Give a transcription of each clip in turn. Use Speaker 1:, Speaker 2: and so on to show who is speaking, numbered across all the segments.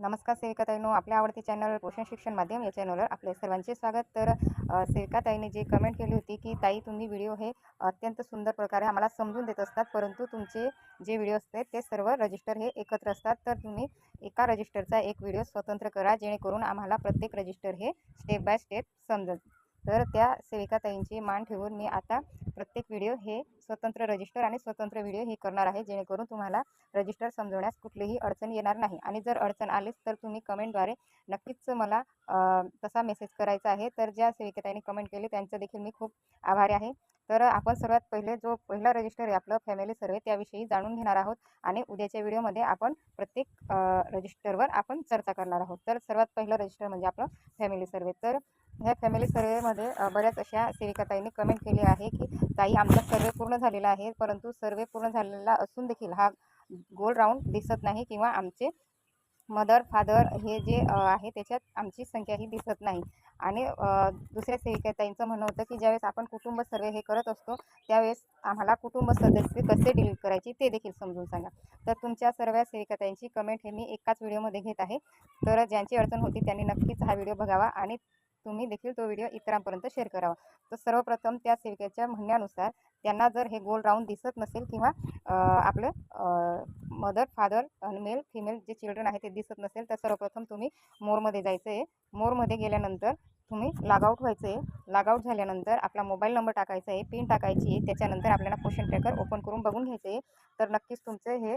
Speaker 1: नमस्कार सेविकाताईनो आपल्या आवडते चॅनल पोषण शिक्षण माध्यम या चॅनलवर आपले सर्वांचे स्वागत. तर सेविकाताईने जे कमेंट केली होती की ताई तुम्ही व्हिडिओ हे अत्यंत सुंदर प्रकारे आम्हाला समजून देत असतात परंतु तुमचे जे व्हिडिओ असतात ते सर्व रजिस्टर हे एकत्र असतात. तर तुम्ही एका रजिस्टरचा एक व्हिडिओ स्वतंत्र करा जेणेकरून आम्हाला प्रत्येक रजिस्टर हे स्टेप बाय स्टेप समजेल तर त्या सेविकाताईंची मान ठेवून मी आता प्रत्येक व्हिडिओ हे स्वतंत्र रजिस्टर आणि स्वतंत्र व्हिडिओ हे करणार आहे जेणेकरून तुम्हाला रजिस्टर समजवण्यास कुठलीही अडचण येणार नाही. आणि जर अडचण आलीच तर तुम्ही कमेंटद्वारे नक्कीच मला तसा मेसेज करायचा आहे. तर ज्या सेविकाताईंनी कमेंट केली त्यांचं देखील मी खूप आभारी आहे. तर आपण सर्वात पहिले जो पहिला रजिस्टर आहे आपलं फॅमिली सर्वे त्याविषयी जाणून घेणार आहोत आणि उद्याच्या व्हिडिओमध्ये आपण प्रत्येक रजिस्टरवर आपण चर्चा करणार आहोत. तर सर्वात पहिलं रजिस्टर म्हणजे आपलं फॅमिली सर्वे तर ह्या फॅमिली सर्वेमध्ये बऱ्याच अशा सेविकाताईंनी कमेंट केली आहे की ताई आमचा सर्वे पूर्ण झालेला आहे परंतु सर्वे पूर्ण झालेला असून देखील हा गोल राऊंड दिसत नाही किंवा आमचे मदर फादर हे जे आहे त्याच्यात आमची संख्या ही दिसत नाही. आणि दुसऱ्या सेविकाताईंचं म्हणणं होतं की ज्यावेळेस आपण कुटुंब सर्वे हे करत असतो त्यावेळेस आम्हाला कुटुंब सदस्य कसे डिलीट करायचे ते देखील समजून सांगा. तर तुमच्या सर्व सेविकाताईंची कमेंट हे मी एकाच व्हिडिओमध्ये घेत आहे. तर ज्यांची अडचण होती त्यांनी नक्कीच हा व्हिडिओ बघावा आणि तुम्ही देखील तो व्हिडिओ इतरांपर्यंत शेअर करावा. तर सर्वप्रथम त्या सेविकेच्या म्हणण्यानुसार त्यांना जर हे गोल राऊंड दिसत नसेल किंवा आपलं मदर फादर मेल फिमेल जे चिल्ड्रन आहे ते दिसत नसेल तर सर्वप्रथम तुम्ही मोरमध्ये जायचं आहे मोरमध्ये गेल्यानंतर तुम्ही लागआउट व्हायचं आहे लागआउट झाल्यानंतर आपला मोबाईल नंबर टाकायचा आहे पिन टाकायची आहे त्याच्यानंतर आपल्याला क्वेश्चन ट्रॅकर ओपन करून बघून घ्यायचं आहे तर नक्कीच तुमचं हे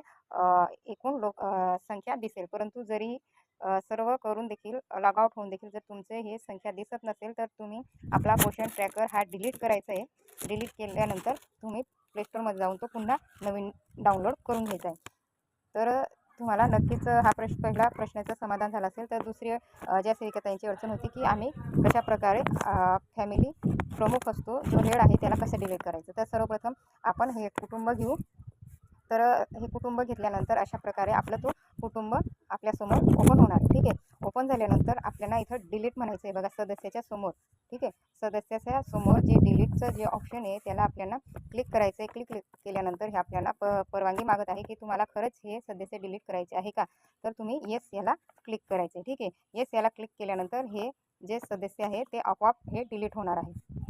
Speaker 1: एकूण लोक संख्या दिसेल. परंतु जरी सर्व करून देखील लॉगआउट होऊन देखील जर तुमचे हे संख्या दिसत नसेल तर तुम्ही आपला क्वेश्चन ट्रॅकर हा डिलीट करायचा आहे. डिलीट केल्यानंतर तुम्ही प्लेस्टोरमध्ये जाऊन तो पुन्हा नवीन डाउनलोड करून घ्यायचा आहे. तर तुम्हाला नक्कीच हा प्रश्न पहिला प्रश्नाचं समाधान झालं असेल. तर दुसरी ज्या सेविकाताईंची अडचण होती की आम्ही कशाप्रकारे फॅमिली प्रमुख असतो जो हेड आहे त्याला कसं डिलीट करायचं? तर सर्वप्रथम आपण हे कुटुंब घेऊ. तर हे कुटुंब घेतल्यानंतर अशा प्रकारे आपलं तो कुटुंब आपल्यासमोर ओपन होणार. ठीक आहे? ओपन झाल्यानंतर आपल्याला इथं डिलीट म्हणायचं आहे बघा सदस्याच्या समोर. ठीक आहे? सदस्याच्या समोर जे डिलीटचं जे ऑप्शन आहे त्याला आपल्याला क्लिक करायचं आहे क्लिक केल्यानंतर हे आपल्याला प परवानगी मागत आहे की तुम्हाला खरंच हे सदस्य डिलीट करायचे आहे का? तर तुम्ही येस याला क्लिक करायचे ठीक आहे? येस याला क्लिक केल्यानंतर हे जे सदस्य आहे ते आपोआप हे डिलीट होणार आहे.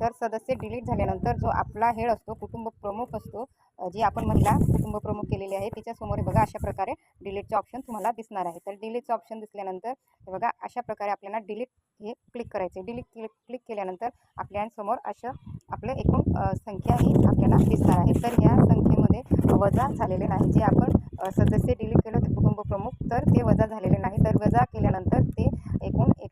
Speaker 1: तर सदस्य डिलीट झाल्यानंतर जो आपला हेड असतो कुटुंब प्रमुख असतो जी आपण महिला कुटुंब प्रमुख केलेली आहे तिच्यासमोर बघा अशा प्रकारे डिलीटचे ऑप्शन तुम्हाला दिसणार आहे. तर डिलीटचं ऑप्शन दिसल्यानंतर बघा अशा प्रकारे आपल्याला डिलीट हे क्लिक करायचे डिलीट क्लिक क्लिक केल्यानंतर आपल्यासमोर असं आपलं एकूण संख्या ही आपल्याला दिसणार आहे. तर या संख्येमध्ये वजा झालेले नाही. जे आपण सदस्य डिलीट केलं होते कुटुंब प्रमुख तर ते वजा झालेले नाही. तर वजा केल्यानंतर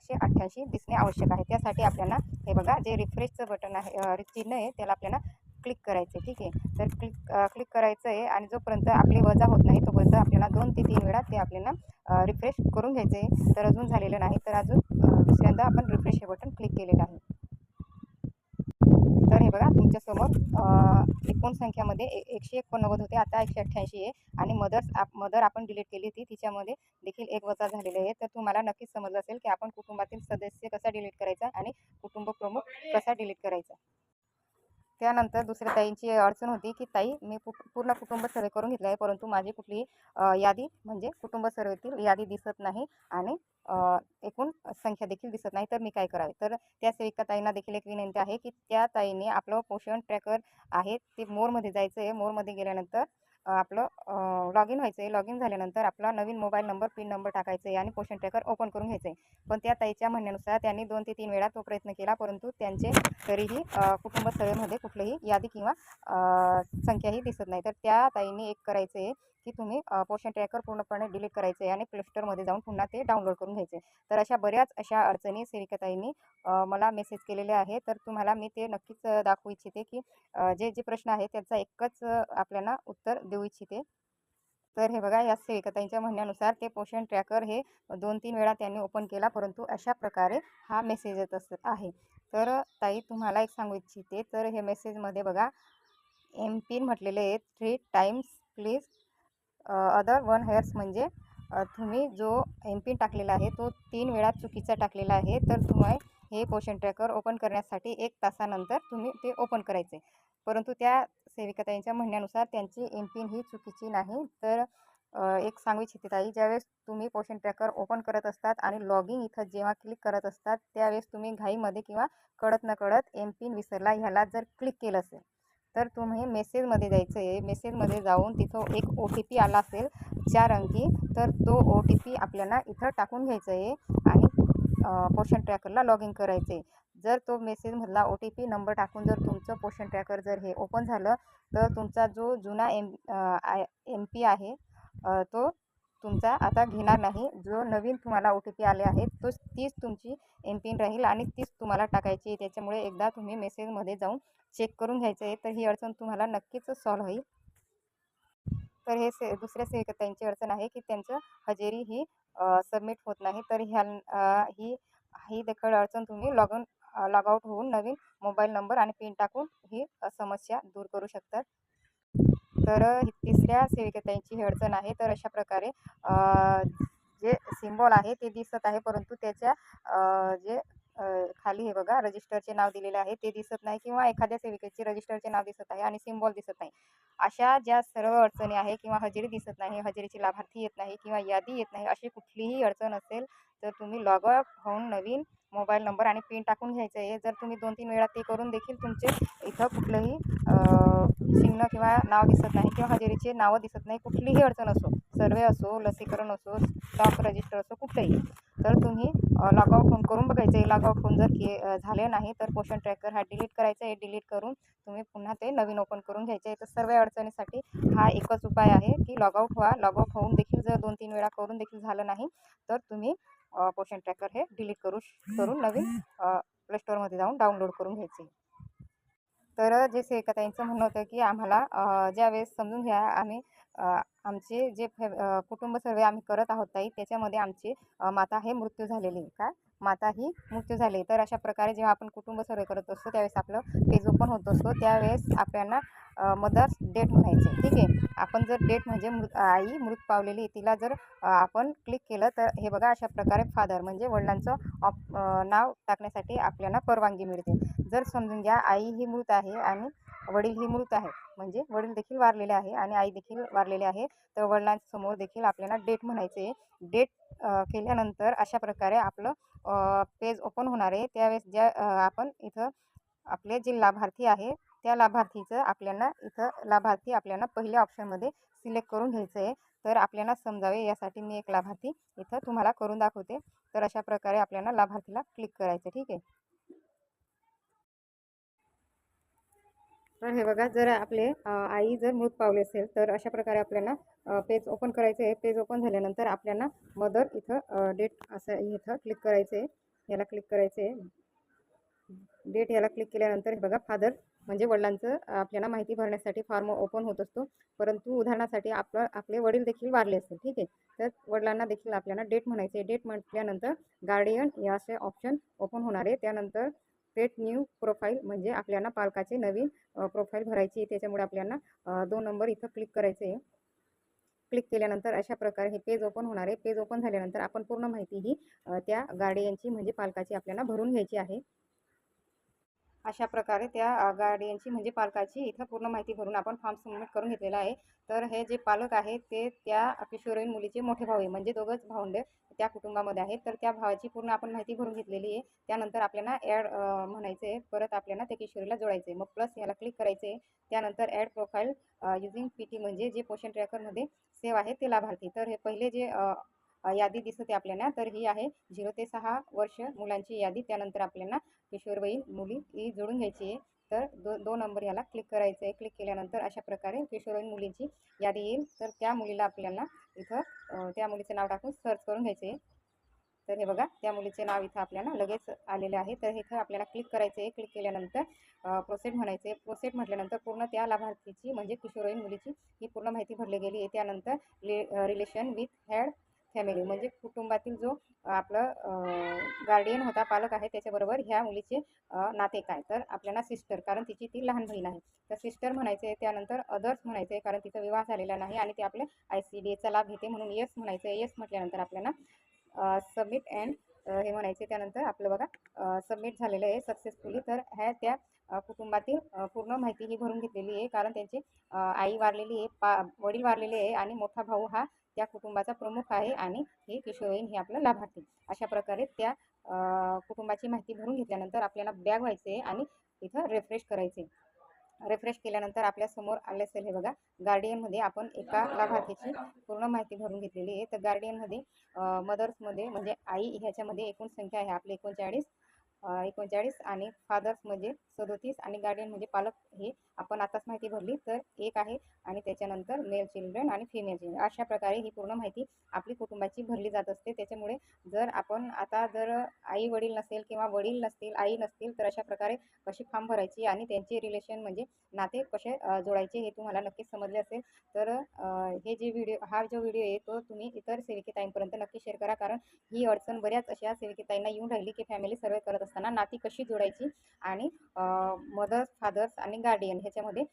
Speaker 1: एकशे अठ्ठ्याऐंशी दिसणे आवश्यक आहे. त्यासाठी आपल्याला हे बघा जे रिफ्रेशचं बटन आहे चिन्ह आहे त्याला आपल्याला क्लिक करायचं आहे ठीक आहे. तर क्लिक क्लिक करायचं आहे आणि जोपर्यंत आपली वजा होत नाही तोपर्यंत आपल्याला दोन ते तीन वेळा ते आपल्याला रिफ्रेश करून घ्यायचं आहे तर अजून झालेलं नाही. तर अजून दुसऱ्यांदा आपण रिफ्रेश हे बटन क्लिक केलेलं आहे. तर हे बघा तुमच्यासमोर एकूण संख्यामध्ये एकशे एकोणनव्वद होते आता एकशे अठ्ठ्याऐंशी आहे. आणि मदर्स आप मदर आपण डिलीट केली होती तिच्यामध्ये देखील एक वजा झालेले आहे. तर तुम्हाला नक्कीच समजलं असेल की आपण कुटुंबातील सदस्य कसा डिलीट करायचा आणि कुटुंब प्रमुख कसा डिलीट करायचा. त्यानंतर दुसऱ्या ताईंची अडचण होती की ताई मी पू पूर्ण कुटुंब सर्वे करून घेतलं आहे परंतु माझी कुठली यादी म्हणजे कुटुंब सर्वेतील यादी दिसत नाही आणि एकूण संख्या देखील दिसत नाही तर मी काय करावे? तर त्या सेविका ताईंना देखील एक विनंती आहे की त्या ताईने आपलं पोषण ट्रॅकर आहे ते मोरमध्ये जायचं आहे मोरमध्ये गेल्यानंतर आपलं लॉग इन व्हायचं आहे लॉग इन झाल्यानंतर आपला नवीन मोबाईल नंबर पिन नंबर टाकायचा आहे आणि पोषण ट्रॅकर ओपन करून घ्यायचं आहे पण त्या ताईच्या म्हणण्यानुसार त्यांनी दोन ते तीन वेळा तो प्रयत्न केला परंतु त्यांचे तरीही कुटुंब सेवेमध्ये कुठलीही यादी किंवा संख्याही दिसत नाही. तर त्या ताईंनी एक करायचं आहे की तुम्ही पोर्शन पोषण ट्रॅकर पूर्णपणे डिलीट करायचे आणि प्लेस्टोरमध्ये जाऊन पुन्हा ते डाउनलोड करून घ्यायचे तर अशा बऱ्याच अशा अडचणी सेविकाताईंनी मला मेसेज केलेले आहे तर तुम्हाला मी ते नक्कीच दाखवू इच्छिते की जे जे प्रश्न आहे त्याचा एकच आपल्याला उत्तर देऊ इच्छिते. तर हे बघा या सेविकाताईंच्या म्हणण्यानुसार ते पोषण ट्रॅकर हे दोन तीन वेळा त्यांनी ओपन केला परंतु अशा प्रकारे हा मेसेज येत असत आहे. तर ताई तुम्हाला एक सांगू इच्छिते. तर हे मेसेजमध्ये बघा एम पिन म्हटलेले आहे three times please other one hairs म्हणजे तुम्ही जो एम पिन टाकलेला आहे तो तीन वेळा चुकीचा टाकलेला आहे तर तुम्ही हे पोषण ट्रॅकर ओपन करण्यासाठी एक तासानंतर तुम्ही ते ओपन करायचे. परंतु त्या सेविकाताईंच्या म्हणण्यानुसार त्यांची एम पिन ही चुकीची नाही. तर एक सांगू इच्छिते ताई ज्यावेळेस तुम्ही पोषण ट्रॅकर ओपन करत असतात आणि लॉगिंग इथं जेव्हा क्लिक करत असतात त्यावेळेस तुम्ही घाईमध्ये किंवा कळत नकळत एम पिन विसरला ह्याला जर क्लिक केलं असेल तर तुम्ही मेसेजमध्ये जायचं आहे मेसेजमध्ये जाऊन तिथं एक ओ टी पी आला असेल चार अंकी तर तो ओ टी पी आपल्याला इथं टाकून घ्यायचं आहे आणि पोषण ट्रॅकरला लॉग इन करायचं आहे जर तो मेसेजमधला ओ टी पी नंबर टाकून जर तुमचं पोषण ट्रॅकर जर हे ओपन झालं तर तुमचा जो जुना एम आय एम पी आहे तो तुमचा आता घेणार नाही. जो नवीन तुम्हाला ओ टी पी आले आहेत तोच तीच तुमची एम पिन राहील आणि तीच तुम्हाला टाकायची आहे. त्याच्यामुळे एकदा तुम्ही मेसेजमध्ये जाऊन चेक करून घ्यायचं आहे. तर ही अडचण तुम्हाला नक्कीच सॉल्व होईल. तर हे से दुसऱ्या सेविकांची अडचण आहे की त्यांचं हजेरी ही सबमिट होत नाही. तर ह्या ही ही देखील अडचण तुम्ही लॉग इन होऊन नवीन मोबाईल नंबर आणि पिन टाकून ही समस्या दूर करू शकतात. तर ही तिसऱ्या सेविकेताईंची ही अडचण आहे. तर अशा प्रकारे जे सिम्बॉल आहे ते दिसत आहे. परंतु त्याच्या जे खाली हे बघा रजिस्टरचे नाव दिलेले आहे. ते दिसत नाही किंवा एखाद्या सेविकेचे रजिस्टरचे नाव दिसत आहे आणि सिम्बॉल दिसत नाही. अशा ज्या सर्व अडचणी आहे किंवा हजेरी दिसत नाही हजेरीची लाभार्थी येत नाही किंवा यादी येत नाही अशी कुठलीही अडचण असेल तर तुम्ही लॉग आउट होऊन नवीन मोबाईल नंबर आणि पिन टाकून घ्यायचं आहे. जर तुम्ही दोन तीन वेळा ते करून देखील तुमचे इथं कुठलंही चिन्ह किंवा नाव दिसत नाही किंवा हजेरीचे नावं दिसत नाही कुठलीही अडचण असो सर्वे असो लसीकरण असो स्टॉक रजिस्टर असो कुठलंही. तर तुम्ही लॉगआउट होऊन करून बघायचं. आहे लॉगआउट होऊन जर के झाले नाही तर पोषण ट्रॅकर हा डिलीट करायचा आहे. डिलीट करून तुम्ही पुन्हा ते नवीन ओपन करून घ्यायचे आहे. तर सर्व अडचणीसाठी हा एकच उपाय आहे की लॉगआउट व्हा. लॉगआउट होऊन देखील जर दोन तीन वेळा करून देखील झालं नाही तर तुम्ही पोषण ट्रॅकर हे डिलीट करू श- करून नवीन प्ले स्टोअरमध्ये जाऊन डाउनलोड करून घ्यायचे. आहे. तर अ, जे सेविकाताईंचं म्हणणं होतं की आम्हाला ज्यावेळेस समजून घ्या आम्ही आमचे जे फे कुटुंब सर्वे आम्ही करत आहोत ताई त्याच्यामध्ये आमची माता हे मृत्यू झालेली आहे. का? माता ही मृत्यू झाली. तर अशा प्रकारे जेव्हा आपण कुटुंब सर्वे करत असतो त्यावेळेस आपलं पेज ओपन होत असतो. त्यावेळेस आपल्याला मदर्स डेट म्हणायचे. ठीक आहे? आपण जर डेट म्हणजे मृत आई मृत पावलेली तिला जर आपण क्लिक केलं तर हे बघा अशा प्रकारे फादर म्हणजे वडिलांचं ऑप नाव टाकण्यासाठी आपल्याला परवानगी मिळते. जर समजून घ्या आई ही मृत आहे आणि वडील ही मृत आहे. म्हणजे वडील देखील वारलेले आहे आणि आई देखील वारलेले आहे. तर वडिलांसमोर देखील आपल्याला डेट म्हणायचे डेट केल्यानंतर अशा प्रकारे आपलं पेज ओपन होणार आहे. त्यावेळेस ज्या आपण इथं आपले जे लाभार्थी आहे त्या लाभार्थीचं आपल्याला इथं लाभार्थी आपल्याला पहिल्या ऑप्शनमध्ये सिलेक्ट करून घ्यायचं आहे. तर आपल्याला समजावे यासाठी मी एक लाभार्थी इथं तुम्हाला करून दाखवते. तर अशा प्रकारे आपल्याला लाभार्थीला क्लिक करायचं ठीक आहे? तर हे बघा जर आपले आई जर मृत पावले असेल तर अशा प्रकारे आपल्याला पेज ओपन करायचं आहे. पेज ओपन झाल्यानंतर आपल्याला मदर इथं डेट असं इथं क्लिक करायचं आहे. याला क्लिक करायचं आहे. डेट याला क्लिक केल्यानंतर हे बघा फादर म्हणजे वडिलांचं आपल्याला माहिती भरण्यासाठी फॉर्म ओपन होत असतो. परंतु उदाहरणासाठी आपलं आपले वडील देखील वारले असतील ठीक आहे. तर वडिलांना देखील आपल्याला डेट म्हणायचे डेट म्हटल्यानंतर गार्डियन या असे ऑप्शन ओपन होणार आहे. त्यानंतर क्रिएट न्यू प्रोफाईल म्हणजे आपल्याला पालकाचे नवीन प्रोफाईल भरायची आहे. त्याच्यामुळे आपल्याला दोन नंबर इथं क्लिक करायचे आहे. क्लिक केल्यानंतर अशा प्रकारे हे पेज ओपन होणार आहे. पेज ओपन झाल्यानंतर आपण पूर्ण माहिती ही त्या गार्डियनची म्हणजे पालकाची आपल्याला भरून घ्यायची आहे. अशा प्रकारे त्या गार्डियनची म्हणजे पालकाची इथं पूर्ण माहिती भरून आपण फॉर्म सबमिट करून घेतलेला आहे. तर हे जे पालक आहेत ते त्या किशोरवयीन मुलीचे मोठे भाऊ आहे. म्हणजे दोघंच भावंडे त्या कुटुंबामध्ये आहेत. तर त्या भावाची पूर्ण आपण माहिती भरून घेतलेली आहे. त्यानंतर आपल्याला ॲड म्हणायचं आहे परत आपल्याला त्या किशोरीला जोडायचं आहे मग प्लस याला क्लिक करायचं आहे त्यानंतर add profile using P T म्हणजे जे पोषण ट्रॅकरमध्ये सेव आहे ते लाभार्थी. तर हे पहिले जे यादी दिसते आपल्याला. तर ही आहे झिरो ते सहा वर्ष मुलांची यादी. त्यानंतर आपल्याला किशोरवयीन मुली ही जोडून घ्यायची आहे. तर दो दोन नंबर याला क्लिक करायचं आहे. क्लिक केल्यानंतर अशा प्रकारे किशोरवयीन मुलींची यादी येईल. तर त्या मुलीला आपल्याला इथं त्या मुलीचं नाव टाकून सर्च करून घ्यायचे आहे. तर हे बघा त्या मुलीचे नाव इथं आपल्याला लगेच आलेले आहे. तर इथं आपल्याला क्लिक करायचं आहे. क्लिक केल्यानंतर प्रोसेट म्हणायचे प्रोसेट म्हटल्यानंतर पूर्ण त्या लाभार्थीची म्हणजे किशोरवयीन मुलीची ही पूर्ण माहिती भरली गेली आहे. त्यानंतर रिलेशन विथ हॅड फॅमिली म्हणजे कुटुंबातील जो आपलं गार्डियन होता पालक आहे त्याच्याबरोबर ह्या मुलीचे नाते काय? तर आपल्याला सिस्टर कारण तिची ती लहान बहीण आहे. तर सिस्टर म्हणायचे त्यानंतर अदर्स म्हणायचे कारण तिचा विवाह झालेला नाही आणि ते आपल्या आय सी डी एचा लाभ घेते म्हणून येस म्हणायचं. येस म्हटल्यानंतर आपल्याला सबमिट अँड हे म्हणायचे. त्यानंतर आपलं बघा सबमिट झालेलं आहे सक्सेसफुली तर ह्या त्या कुटुंबातील पूर्ण माहिती ही भरून घेतलेली आहे. कारण त्यांची आई वारलेली आहे पा वडील वारलेले आहे आणि मोठा भाऊ हा त्या कुटुंबाचा प्रमुख आहे आणि हे किशोरवयीन हे आपलं लाभार्थी. अशा प्रकारे त्या कुटुंबाची माहिती भरून घेतल्यानंतर आपल्याला बॅग व्हायचे आहे आणि इथं रिफ्रेश करायचे रिफ्रेश केल्यानंतर आपल्यासमोर आले असेल हे बघा गार्डियनमध्ये आपण एका लाभार्थीची पूर्ण माहिती भरून घेतलेली आहे. तर गार्डियनमध्ये मदर्समध्ये म्हणजे आई ह्याच्यामध्ये एकूण संख्या आहे आपली एकोणचाळीस एकोणचाळीस आणि फादर्स म्हणजे सदोतीस आणि गार्डियन म्हणजे पालक हे आपण आताच माहिती भरली. तर एक आहे आणि त्याच्यानंतर मेल चिल्ड्रन आणि फिमेल चिल्ड्रन अशा प्रकारे ही पूर्ण माहिती आपली कुटुंबाची भरली जात असते. त्याच्यामुळे जर आपण आता जर आई वडील नसेल किंवा वडील नसतील आई नसतील तर अशा प्रकारे कशी फॉर्म भरायची आणि त्यांचे रिलेशन म्हणजे नाते कसे जोडायचे हे तुम्हाला नक्कीच समजले असेल. तर हे जे व्हिडिओ हा जो व्हिडिओ आहे तो तुम्ही इतर सेविकेताईंपर्यंत नक्की शेअर करा. कारण ही अडचण बऱ्याच अशा सेविकेताईंना येऊन राहिली की फॅमिली सर्वे करत असताना नाती कशी जोडायची आणि मदर्स फादर्स आणि गार्डियन ह्याच्यामध्ये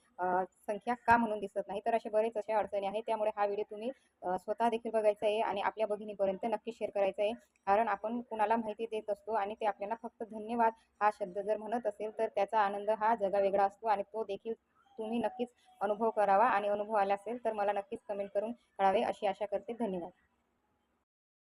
Speaker 1: संख्या का म्हणून दिसत नाही? तर असे बरेच अशा अडचणी आहेत. त्यामुळे हा व्हिडिओ तुम्ही स्वतः देखील बघायचा आहे आणि आपल्या भगिनीपर्यंत नक्की शेअर करायचा आहे. कारण आपण कुणाला माहिती देत असतो आणि ते आपल्याला फक्त धन्यवाद हा शब्द जर म्हणत असेल तर त्याचा आनंद हा जगावेगळा असतो आणि तो देखील तुम्ही नक्कीच अनुभव करावा आणि अनुभव आला असेल तर मला नक्कीच कमेंट करून कळावे. अशी आशा करते. धन्यवाद.